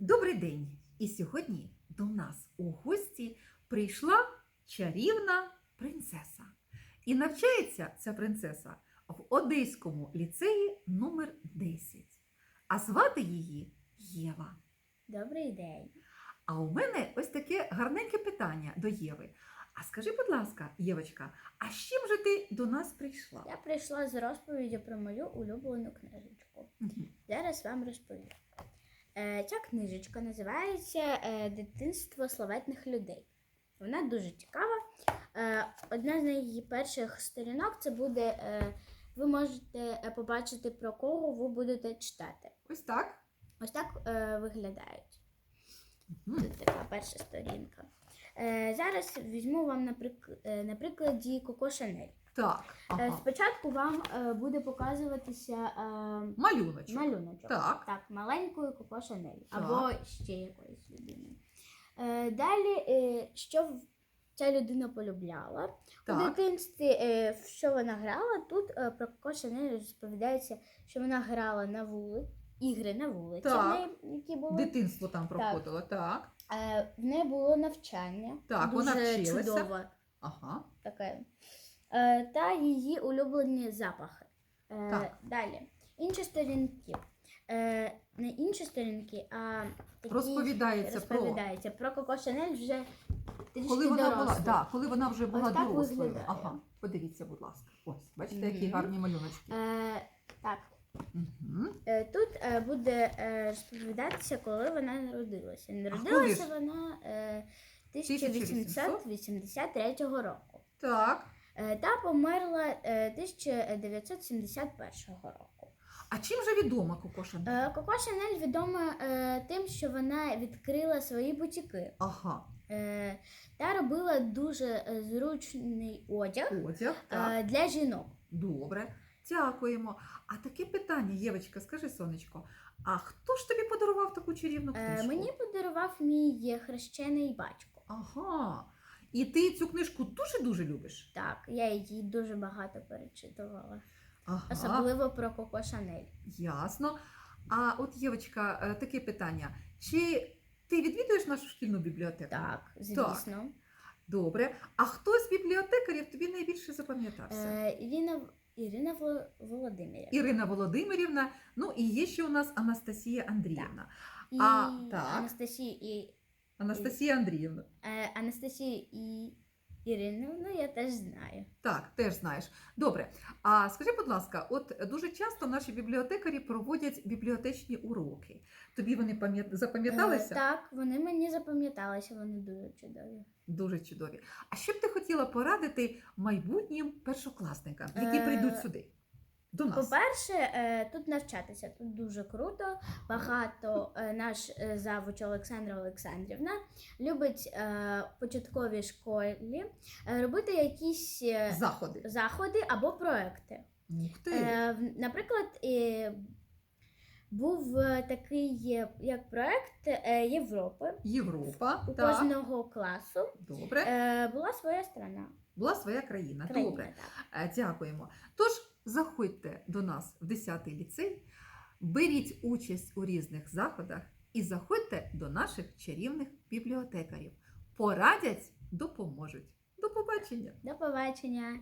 Добрий день! І сьогодні до нас у гості прийшла чарівна принцеса. І навчається ця принцеса в Одеському ліцеї номер 10. А звати її Єва. Добрий день. А у мене ось таке гарненьке питання до Єви. А скажи, будь ласка, Євочка, а з чим же ти до нас прийшла? Я прийшла з розповіддю про мою улюблену книжечку. Зараз вам розповім. Е, Ця книжечка називається е, Дитинство славетних людей. Вона дуже цікава. Е, Одна з її перших сторінок це буде. Ви можете побачити, про кого ви будете читати. Ось так. Ось так виглядають. Тут така перша сторінка. Зараз візьму вам на, на прикладі Коко Шанель. Так. Е, Ага. Спочатку вам е, буде показуватися е, Малюночок. малюночок. Так. Так, маленькою Коко Шанель. Або ще якоїсь людини. Е, Далі, е, що ця людина полюбляла. У дитинстві, е, в що вона грала, тут е, про Коко Шанель розповідається, що вона грала на вулиці, ігри на вулиці, Так. в неї, які були. Дитинство там проходило. Так. Е, В неї було навчання. Так, дуже вона вчилася. чудове. Ага. таке. Е, та її улюблені запахи. Е, Так. Далі. Інші сторінки. Е, не інші сторінки, а такі Розповідається про розповідається про Коко Шанель вже трішки коли вона була, да, коли вона вже була так дорослою. Ага, подивіться, будь ласка. Ось, бачите, які Мгм. гарні малюночки. Е, так. Угу. Тут буде розповідатися, коли вона народилася. Народилася вона е, 1883 року. Так. Е, Та померла е, 1971 року. А чим же відома Коко Шанель? Е, Коко Шанель відома е, тим, що вона відкрила свої бутіки Ага, е, та робила дуже е, зручний одяг одяг. Так. е, для жінок. Добре. Дякуємо. А таке питання, Євочка, скажи, сонечко, а хто ж тобі подарував таку чарівну Е, книжку? Мені подарував мій хрещений батько. Ага. І ти цю книжку дуже-дуже любиш? Так, я її дуже багато перечитувала, Ага. особливо про Коко Шанель. Ясно. А от, Євочка, е, таке питання. Чи ти відвідуєш нашу шкільну бібліотеку? Так, звісно. Добре. А хто з бібліотекарів тобі найбільше запам'ятався? Е, Ірина, Ірина Володимирівна. Ірина Володимирівна, ну і є ще у нас Анастасія Андріївна. І А, так. Анастасія і Анастасія Андріївна. Е, Анастасію і Ірину, ну я теж знаю. Так, теж знаєш. Добре. А скажи, будь ласка, от дуже часто наші бібліотекарі проводять бібліотечні уроки. Тобі вони пам'ят... запам'яталися? Е, так, вони мені запам'яталися, вони дуже чудові. Дуже чудові. А що б ти хотіла порадити майбутнім першокласникам, які Е, прийдуть сюди? До нас. По-перше, е, тут навчатися тут дуже круто. Багато е, наш е, завуч Олександра Олександрівна любить в початковій школі робити якісь Заходи. заходи або проекти. Ух ти. Наприклад, був такий як проект Європи. Європа. У так. кожного класу Добре. була своя страна. Була своя країна. країна, Добре. так. Дякуємо. Тож заходьте до нас в 10-й ліцей, беріть участь у різних заходах і заходьте до наших чарівних бібліотекарів. Порадять, допоможуть. До побачення! До побачення.